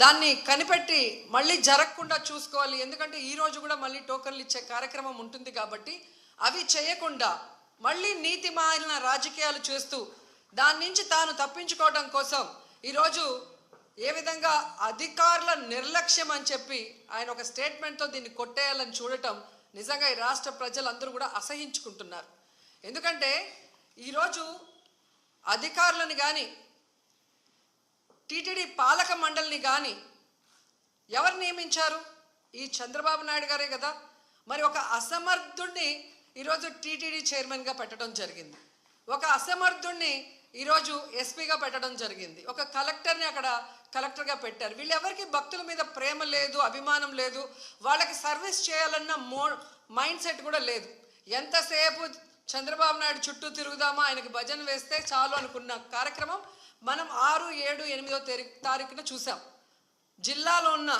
దాన్ని కనిపెట్టి మళ్ళీ జరగకుండా చూసుకోవాలి. ఎందుకంటే ఈ రోజు కూడా మళ్ళీ టోకన్లు ఇచ్చే కార్యక్రమం ఉంటుంది కాబట్టి అవి చేయకుండా మళ్ళీ నీతి మాలిన రాజకీయాలు చేస్తూ దాని నుంచి తాను తప్పించుకోవడం కోసం ఈరోజు ఏ విధంగా అధికారుల నిర్లక్ష్యం అని చెప్పి ఆయన ఒక స్టేట్మెంట్తో దీన్ని కొట్టేయాలని చూడటం నిజంగా ఈ రాష్ట్ర ప్రజలందరూ కూడా అసహించుకుంటున్నారు. ఎందుకంటే ఈరోజు అధికారులను కానీ టీటీడీ పాలక మండలిని కానీ ఎవరు నియమించారు? ఈ చంద్రబాబు నాయుడు గారే కదా. మరి ఒక అసమర్థుణ్ణి ఈరోజు టీటీడీ చైర్మన్గా పెట్టడం జరిగింది. ఒక అసమర్థుణ్ణి ఈరోజు ఎస్పీగా పెట్టడం జరిగింది. ఒక కలెక్టర్ని అక్కడ కలెక్టర్గా పెట్టారు. వీళ్ళెవరికి భక్తుల మీద ప్రేమ లేదు అభిమానం లేదు వాళ్ళకి సర్వీస్ చేయాలన్న మో మైండ్ సెట్ కూడా లేదు. ఎంతసేపు చంద్రబాబు నాయుడు చుట్టూ తిరుగుదామా? ఆయనకు భజన వేస్తే చాలు అనుకున్న కార్యక్రమం మనం ఆరు ఏడు ఎనిమిదో తారీఖున చూసాం జిల్లాలో ఉన్న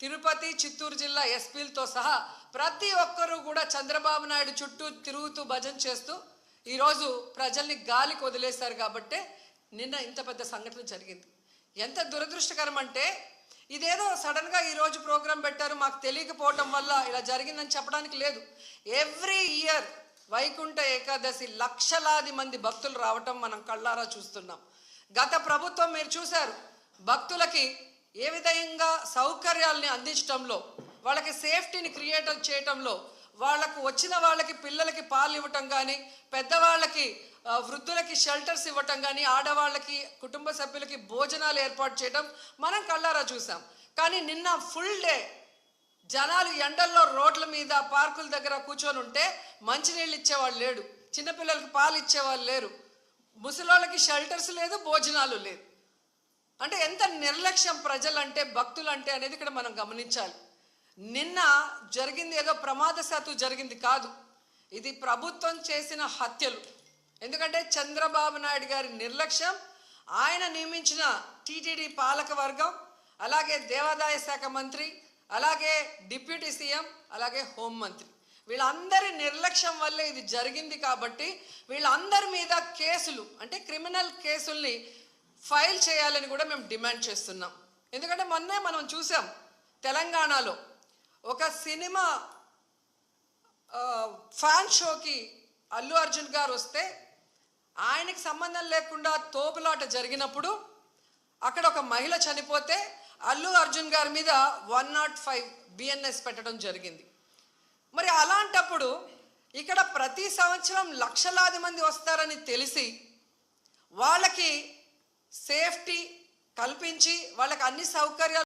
తిరుపతి చిత్తూరు జిల్లా ఎస్పీలతో సహా ప్రతి ఒక్కరూ కూడా చంద్రబాబు నాయుడు చుట్టూ తిరుగుతూ భజన చేస్తూ ఈరోజు ప్రజల్ని గాలికి వదిలేశారు కాబట్టే నిన్న ఇంత పెద్ద సంఘటన జరిగింది. ఎంత దురదృష్టకరం అంటే ఇదేదో సడన్గా ఈరోజు ప్రోగ్రాం పెట్టారు మాకు తెలియకపోవడం వల్ల ఇలా జరిగిందని చెప్పడానికి లేదు. ఎవ్రీ ఇయర్ వైకుంఠ ఏకాదశి లక్షలాది మంది భక్తులు రావటం మనం కళ్ళారా చూస్తున్నాం. గత ప్రభుత్వం మీరు చూశారు భక్తులకి ఏ విధంగా సౌకర్యాల్ని అందించడంలో వాళ్ళకి సేఫ్టీని క్రియేట్ చేయటంలో వాళ్ళకు వచ్చిన వాళ్ళకి పిల్లలకి పాలు ఇవ్వటం కానీ పెద్దవాళ్ళకి వృద్ధులకి షెల్టర్స్ ఇవ్వటం కానీ ఆడవాళ్ళకి కుటుంబ సభ్యులకి భోజనాలు ఏర్పాటు చేయటం మనం కళ్ళారా చూసాం కానీ నిన్న ఫుల్ డే జనాలు ఎండల్లో రోడ్ల మీద పార్కుల దగ్గర కూర్చొని ఉంటే మంచినీళ్ళు ఇచ్చేవాళ్ళు లేడు. చిన్నపిల్లలకి పాలు ఇచ్చేవాళ్ళు లేరు. ముసలోళ్ళకి షెల్టర్స్ లేదు భోజనాలు లేదు. అంటే ఎంత నిర్లక్ష్యం ప్రజలంటే భక్తులంటే అనేది ఇక్కడ మనం గమనించాలి. నిన్న జరిగింది ఏదో ప్రమాదశాత్తు జరిగింది కాదు. ఇది ప్రభుత్వం చేసిన హత్యలు. ఎందుకంటే చంద్రబాబు నాయుడు గారి నిర్లక్ష్యం ఆయన నియమించిన టీటీడీ పాలక వర్గం అలాగే దేవాదాయ శాఖ మంత్రి అలాగే డిప్యూటీ సీఎం అలాగే హోంమంత్రి వీళ్ళందరి నిర్లక్ష్యం వల్లే ఇది జరిగింది కాబట్టి వీళ్ళందరి మీద కేసులు అంటే క్రిమినల్ కేసుల్ని ఫైల్ చేయాలని కూడా మేము డిమాండ్ చేస్తున్నాం. ఎందుకంటే మొన్నే మనం చూసాం తెలంగాణలో ఒక సినిమా ఫ్యాన్ షోకి అల్లు అర్జున్ గారు వస్తే ఆయనకి సంబంధం లేకుండా తోపులాట జరిగినప్పుడు అక్కడ ఒక మహిళ చనిపోతే అల్లు అర్జున్ గారి మీద వన్ నాట్ ఫైవ్ బిఎన్ఎస్ పెట్టడం జరిగింది. మరి అలాంటప్పుడు ఇక్కడ ప్రతి సంవత్సరం లక్షలాది మంది వస్తారని తెలిసి వాళ్ళకి సేఫ్టీ కల్పించి వాళ్ళకి అన్ని సౌకర్యాలు